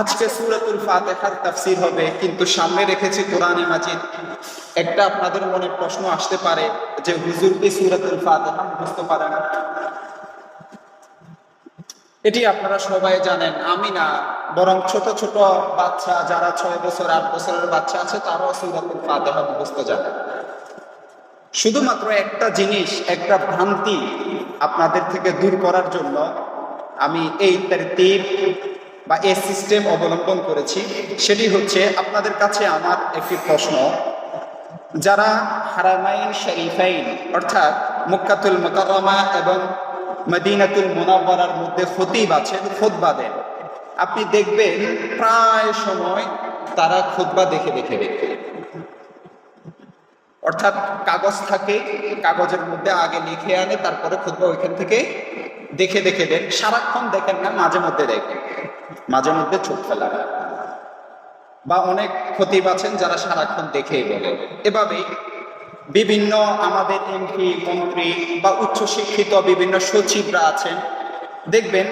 আজকে সুরাতুল ফাতিহার তাফসীর হবে কিন্তু সামনে রেখেছি কোরআনে মাজিদ। একটা আপনাদের মনে প্রশ্ন আসতে পারে যে হুজুর কি সুরাতুল ফাতিহা মুখস্থ পারে না এটি আপনারা সবাই জানেন আমি না বরং ছোট ছোট বাচ্চা যারা ছয় বছর আট বছরের বাচ্চা আছে তারাও সুরাতুল ফাতিহা মুখস্থ জানে। শুধুমাত্র একটা জিনিস একটা ভ্রান্তি আপনাদের থেকে দূর করার জন্য আমি এই তারতিব বা এই সিস্টেম অবলম্বন করেছি, সেটি হচ্ছে আপনাদের কাছে আমার একটি প্রশ্ন। যারা হারামাইন শরীফাইন, অর্থাৎ মুক্কাতুল মোকাররমা এবং মদিনাতুল মুনাওয়ারার মধ্যে খতিব আছেন, খুতবা দেন। আপনি দেখবেন প্রায় সময় তারা খুতবা দেখে দেখে দেখে। অর্থাৎ কাগজ থাকে, কাগজের মধ্যে আগে লিখে আনে, তারপরে খুতবা ওইখান থেকে দেখে দেখে দেন। সারাক্ষণ দেখেন না, মাঝে মধ্যে দেখেন। মাঝে মধ্যে চোখ ফেলা। বা অনেক খতিব আছেন যারা সারাক্ষণ দেখেই বলে। এভাবেই বিভিন্ন আমাদের এমপি, মন্ত্রী বা উচ্চশিক্ষিত বিভিন্ন সচিবরা আছেন। দেখবেন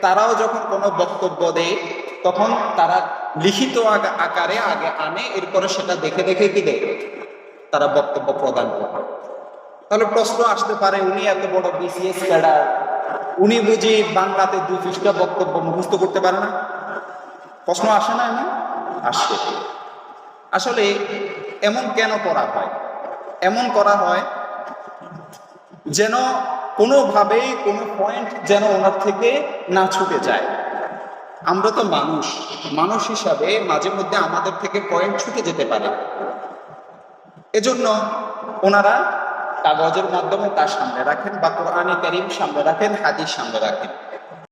তারাও যখন কোনো বক্তব্য দেয়, তখন তারা লিখিত আকারে আগে আনে, এরপরে সেটা দেখে দেখে কি দেয়? তারা বক্তব্য প্রদান করে। তাহলে প্রশ্ন আসতে পারে, উনি এত বড় বিসিএস ক্যাডার উনি বুঝি বাংলাতে দু পৃষ্ঠা বক্তব্য মুখস্থ করতে পারে না? প্রশ্ন আসে না এমন? আসে। আসলে এমন কেন করা হয়? এমন করা হয় যেন কোনোভাবেই কোনো পয়েন্ট যেন ওনার থেকে না ছুটে যায়। আমরা তো মানুষ। মানুষ হিসাবে মাঝে মধ্যে আমাদের থেকে পয়েন্ট ছুটে যেতে পারে। এজন্য ওনারা কাগজের মাধ্যমে তার সামনে রাখেন বা কোরআনে করিম সামনে রাখেন হাদিস সামনে রাখেন।